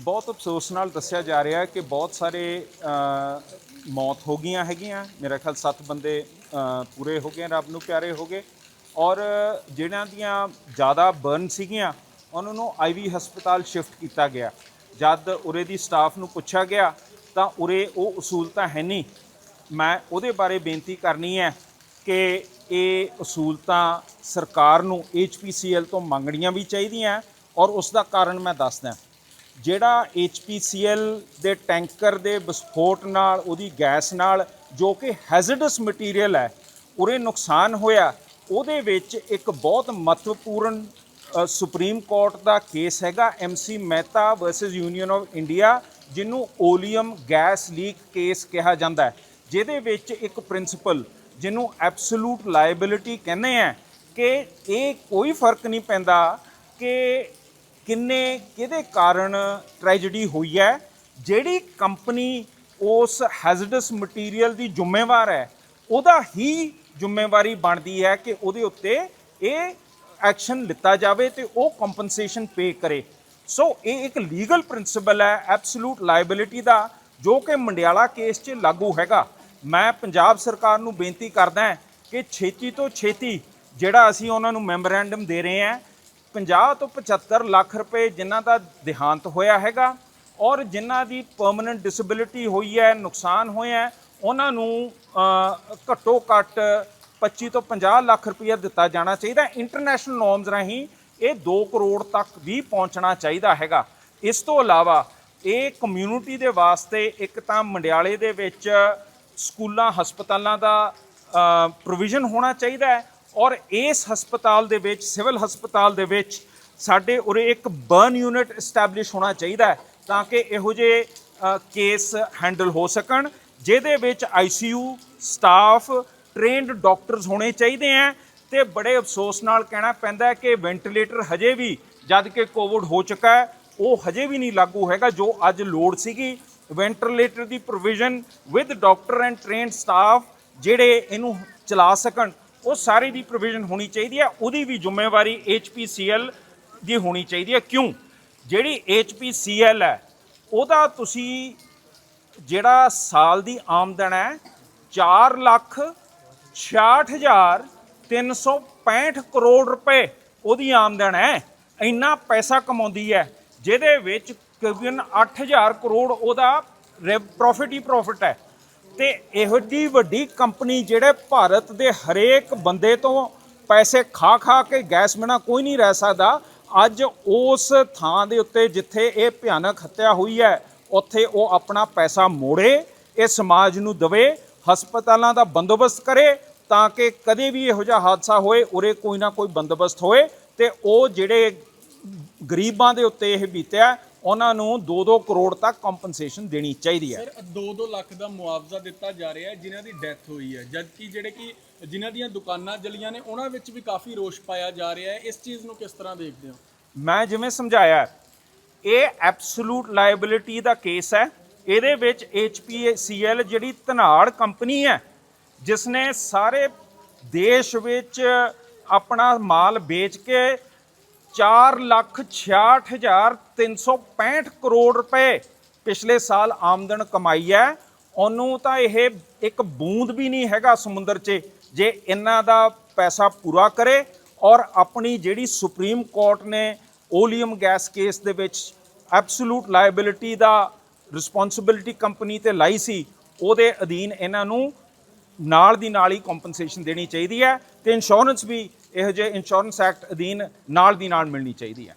ਬਹੁਤ ਅਫਸੋਸ ਨਾਲ ਦੱਸਿਆ ਜਾ ਰਿਹਾ ਹੈ ਕਿ ਬਹੁਤ ਸਾਰੇ ਮੌਤ ਹੋ ਗਈਆਂ ਹੈਗੀਆਂ। ਮੇਰਾ ਖਿਆਲ 7 ਬੰਦੇ ਪੂਰੇ ਹੋ ਗਏ, ਰੱਬ ਨੂੰ ਪਿਆਰੇ ਹੋ ਗਏ। ਔਰ ਜਿਹੜਿਆਂ ਦੀਆਂ ਜ਼ਿਆਦਾ ਬਰਨ ਸੀਗੀਆਂ, ਉਹਨਾਂ ਨੂੰ ਆਈਵੀ ਹਸਪਤਾਲ ਸ਼ਿਫਟ ਕੀਤਾ ਗਿਆ। ਜਦ ਉਰੇ ਦੀ ਸਟਾਫ ਨੂੰ ਪੁੱਛਿਆ ਗਿਆ, ਤਾਂ ਉਰੇ ਉਹ ਅਸੂਲਤਾਂ ਹੈ ਨਹੀਂ। ਮੈਂ ਉਹਦੇ ਬਾਰੇ ਬੇਨਤੀ ਕਰਨੀ ਹੈ ਕਿ ਇਹ ਅਸੂਲਤਾਂ ਸਰਕਾਰ ਨੂੰ HPCL ਤੋਂ ਮੰਗਣੀਆਂ ਵੀ ਚਾਹੀਦੀਆਂ ਔਰ ਉਸ ਦਾ ਕਾਰਨ ਮੈਂ ਦੱਸਦਾ। ਜਿਹੜਾ HPCL ਦੇ ਟੈਂਕਰ ਦੇ ਵਿਸਫੋਟ ਨਾਲ, ਉਹਦੀ ਗੈਸ ਨਾਲ ਜੋ ਕਿ ਹੈਜ਼ਰਡਸ ਮਟੀਰੀਅਲ ਹੈ, ਉਰੇ ਨੁਕਸਾਨ ਹੋਇਆ। ਉਹਦੇ ਵਿੱਚ ਇੱਕ ਬਹੁਤ ਮਹੱਤਵਪੂਰਨ ਸੁਪਰੀਮ ਕੋਰਟ ਦਾ ਕੇਸ ਹੈਗਾ MC Mehta versus union of India ਜਿਹਨੂੰ ਓਲੀਅਮ ਗੈਸ ਲੀਕ ਕੇਸ ਕਿਹਾ ਜਾਂਦਾ ਜਿਹਦੇ ਵਿੱਚ ਇੱਕ ਪ੍ਰਿੰਸੀਪਲ ਜਿਹਨੂੰ ਐਬਸੋਲੂਟ ਲਾਇਬਿਲਿਟੀ ਕਹਿੰਦੇ ਆ, ਕਿ ਇਹ ਕੋਈ ਫ਼ਰਕ ਨਹੀਂ ਪੈਂਦਾ ਕਿ ਕਿੰਨੇ, ਕਿਹਦੇ ਕਾਰਨ ਟ੍ਰੈਜੇਡੀ ਹੋਈ ਹੈ? ਜਿਹੜੀ ਕੰਪਨੀ ਉਸ ਹੈਜ਼ਰਡਸ ਮਟੀਰੀਅਲ ਦੀ ਜ਼ਿੰਮੇਵਾਰ ਹੈ, ਉਹਦਾ ਹੀ ਜ਼ਿੰਮੇਵਾਰੀ ਬਣਦੀ ਹੈ ਕਿ ਉਹਦੇ ਉੱਤੇ ਇਹ ਐਕਸ਼ਨ ਲਿੱਤਾ ਜਾਵੇ ਤੇ ਉਹ ਕੰਪਨਸੇਸ਼ਨ ਪੇ ਕਰੇ। ਸੋ ਇਹ ਇੱਕ ਲੀਗਲ ਪ੍ਰਿੰਸੀਪਲ ਹੈ ਐਬਸੋਲੂਟ ਲਾਇਬਿਲਿਟੀ ਦਾ, ਜੋ ਕਿ ਮੰਡਿਆਲਾ ਕੇਸ 'ਚ ਲਾਗੂ ਹੈਗਾ। ਮੈਂ ਪੰਜਾਬ ਸਰਕਾਰ ਨੂੰ ਬੇਨਤੀ ਕਰਦਾ ਕਿ ਛੇਤੀ ਤੋਂ ਛੇਤੀ ਜਿਹੜਾ ਅਸੀਂ ਉਹਨਾਂ ਨੂੰ ਮੈਮੋਰੈਂਡਮ ਦੇ ਰਹੇ ਹਾਂ 50 ਤੋਂ 75 ਲੱਖ ਰੁਪਏ ਜਿਨ੍ਹਾਂ ਦਾ ਦੇਹਾਂਤ ਹੋਇਆ ਹੈਗਾ ਔਰ ਜਿਨ੍ਹਾਂ ਦੀ ਪਰਮਨੈਂਟ ਡਿਸੇਬਿਲਿਟੀ ਹੋਈ ਹੈ, ਨੁਕਸਾਨ ਹੋਇਆ ਉਹਨਾਂ ਨੂੰ ਘੱਟੋ ਘੱਟ 25 ਤੋਂ 50 ਲੱਖ ਰੁਪਏ ਦਿੱਤਾ ਜਾਣਾ ਚਾਹੀਦਾ ਇੰਟਰਨੈਸ਼ਨਲ ਨੋਰਮਸ ਰਾਹੀਂ ਇਹ 2 ਕਰੋੜ ਤੱਕ ਵੀ ਪਹੁੰਚਣਾ ਚਾਹੀਦਾ ਹੈਗਾ। ਇਸ ਤੋਂ ਇਲਾਵਾ ਇਹ ਕਮਿਊਨਿਟੀ ਦੇ ਵਾਸਤੇ ਇੱਕ ਤਾਂ ਮੰਡਿਆਲੇ ਦੇ ਵਿੱਚ ਸਕੂਲਾਂ, ਹਸਪਤਾਲਾਂ ਦਾ ਪ੍ਰੋਵੀਜ਼ਨ ਹੋਣਾ ਚਾਹੀਦਾ ਹੈ ਔਰ ਇਸ ਹਸਪਤਾਲ ਦੇ ਵਿੱਚ, ਸਿਵਲ ਹਸਪਤਾਲ ਦੇ ਵਿੱਚ ਸਾਡੇ ਉਰੇ ਇੱਕ ਬਰਨ ਯੂਨਿਟ ਐਸਟੈਬਲਿਸ਼ ਹੋਣਾ ਚਾਹੀਦਾ ਹੈ ਤਾਂ ਕਿ ਇਹੋ ਜਿਹੇ ਕੇਸ ਹੈਂਡਲ ਹੋ ਸਕਣ, ਜਿਹਦੇ ਵਿੱਚ ਆਈਸੀਯੂ ਸਟਾਫ ਟ੍ਰੇਨਡ ਡਾਕਟਰਸ ਹੋਣੇ ਚਾਹੀਦੇ ਆ ਤੇ ਬੜੇ ਅਫਸੋਸ ਨਾਲ ਕਹਿਣਾ ਪੈਂਦਾ ਕਿ ਵੈਂਟੀਲੇਟਰ ਹਜੇ ਵੀ ਜਦ ਕਿ ਕੋਵਿਡ ਹੋ ਚੁੱਕਾ ਹੈ, ਉਹ ਹਜੇ ਵੀ ਨਹੀਂ ਲਾਗੂ ਹੈਗਾ ਜੋ ਅੱਜ ਲੋੜ ਸੀਗੀ। Ventilator the provision with doctor and trained staff ਜਿਹੜੇ ਇਹਨੂੰ ਚਲਾ ਸਕਣ। ਉਹ ਸਾਰੀ ਦੀ ਪ੍ਰੋਵੀਜ਼ਨ ਹੋਣੀ ਚਾਹੀਦੀ ਹੈ, ਉਹਦੀ ਵੀ ਜ਼ਿੰਮੇਵਾਰੀ HPCL ਦੀ ਹੋਣੀ ਚਾਹੀਦੀ ਹੈ। ਕਿਉਂ? ਜਿਹੜੀ HPCL ਹੈ, ਉਹਦਾ ਤੁਸੀਂ ਜਿਹੜਾ ਸਾਲ ਦੀ ਆਮਦਨ ਹੈ 4 ਲੱਖ 66365 ਕਰੋੜ ਰੁਪਏ ਉਹਦੀ ਆਮਦਨ ਹੈ। ਇੰਨਾ ਪੈਸਾ ਕਮਾਉਂਦੀ ਹੈ, ਜਿਹਦੇ ਵਿੱਚ ਤਕਰੀਬਨ 8000 ਕਰੋੜ ਉਹਦਾ ਪ੍ਰੋਫਿਟ ਹੀ ਪ੍ਰੋਫਿਟ ਹੈ। ਤੇ ਇਹੋ ਜਿਹੀ ਵੱਡੀ ਕੰਪਨੀ ਜਿਹੜੇ ਭਾਰਤ ਦੇ ਹਰੇਕ ਬੰਦੇ ਤੋਂ ਪੈਸੇ ਖਾ ਖਾ ਕੇ ਗੈਸ ਬਿਨਾ ਕੋਈ ਨਹੀਂ ਰਹਿ ਸਕਦਾ, ਅੱਜ ਉਸ ਥਾਂ ਦੇ ਉੱਤੇ ਜਿੱਥੇ ਇਹ ਭਿਆਨਕ ਹੱਤਿਆ ਹੋਈ ਹੈ, ਉੱਥੇ ਉਹ ਆਪਣਾ ਪੈਸਾ ਮੋੜੇ, ਇਹ ਸਮਾਜ ਨੂੰ ਦਵੇ, ਹਸਪਤਾਲਾਂ ਦਾ ਬੰਦੋਬਸਤ ਕਰੇ, ਤਾਂ ਕਿ ਕਦੇ ਵੀ ਇਹੋ ਜਿਹਾ ਹਾਦਸਾ ਹੋਏ, ਉਰੇ ਕੋਈ ਨਾ ਕੋਈ ਬੰਦੋਬਸਤ ਹੋਏ, ਤੇ ਉਹ ਜਿਹੜੇ ਗਰੀਬਾਂ ਦੇ ਉੱਤੇ ਇਹ ਬੀਤਿਆ ਉਹਨਾਂ ਨੂੰ 2-2 ਕਰੋੜ ਤੱਕ ਕੰਪਨਸੇਸ਼ਨ ਦੇਣੀ ਚਾਹੀਦੀ ਹੈ। ਸਰ 2-2 ਲੱਖ ਦਾ ਮੁਆਵਜ਼ਾ ਦਿੱਤਾ ਜਾ ਰਿਹਾ ਹੈ ਜਿਨ੍ਹਾਂ ਦੀ ਡੈਥ ਹੋਈ ਹੈ। ਜਦਕਿ ਜਿਹੜੇ ਕਿ ਜਿਨ੍ਹਾਂ ਦੀਆਂ ਦੁਕਾਨਾਂ ਜਲੀਆਂ ਨੇ ਉਹਨਾਂ ਵਿੱਚ ਵੀ ਕਾਫੀ ਰੋਸ਼ ਪਾਇਆ ਜਾ ਰਿਹਾ ਹੈ। ਇਸ ਚੀਜ਼ ਨੂੰ ਕਿਸ ਤਰ੍ਹਾਂ ਦੇਖਦੇ ਹੋ? ਮੈਂ ਜਿਵੇਂ ਸਮਝਾਇਆ ਇਹ ਐਬਸੋਲੂਟ ਲਾਇਬਿਲਿਟੀ ਦਾ ਕੇਸ ਹੈ। ਇਹਦੇ ਵਿੱਚ HPCL ਜਿਹੜੀ ਧਨਾੜ ਕੰਪਨੀ ਹੈ ਜਿਸ ਨੇ ਸਾਰੇ ਦੇਸ਼ ਵਿੱਚ ਆਪਣਾ ਮਾਲ ਵੇਚ ਕੇ 4 ਲੱਖ 365 ਕਰੋੜ ਰੁਪਏ ਪਿਛਲੇ ਸਾਲ ਆਮਦਨ ਕਮਾਈ ਹੈ। ਉਹਨੂੰ ਤਾਂ ਇਹ ਇੱਕ ਬੂੰਦ ਵੀ ਨਹੀਂ ਹੈਗਾ ਸਮੁੰਦਰ 'ਚ, ਜੇ ਇਹਨਾਂ ਦਾ ਪੈਸਾ ਪੂਰਾ ਕਰੇ ਔਰ ਆਪਣੀ ਜਿਹੜੀ ਸੁਪਰੀਮ ਕੋਰਟ ਨੇ ਓਲੀਅਮ ਗੈਸ ਕੇਸ ਦੇ ਵਿੱਚ ਐਬਸੋਲੂਟ ਲਾਇਬਿਲਿਟੀ ਦਾ ਰਿਸਪੌਂਸਿਬਿਲਿਟੀ ਕੰਪਨੀ ਤੇ ਲਾਈ ਸੀ, ਉਹਦੇ ਅਧੀਨ ਇਹਨਾਂ ਨੂੰ ਨਾਲ ਦੀ ਨਾਲ ਹੀ ਕੰਪਨਸੇਸ਼ਨ ਦੇਣੀ ਚਾਹੀਦੀ ਹੈ ਤੇ ਇੰਸ਼ੋਰੈਂਸ ਵੀ ਇਹੋ ਜਿਹੇ ਇੰਸ਼ੋਰੈਂਸ ਐਕਟ ਅਧੀਨ ਨਾਲ ਦੀ ਨਾਲ ਮਿਲਣੀ ਚਾਹੀਦੀ ਹੈ।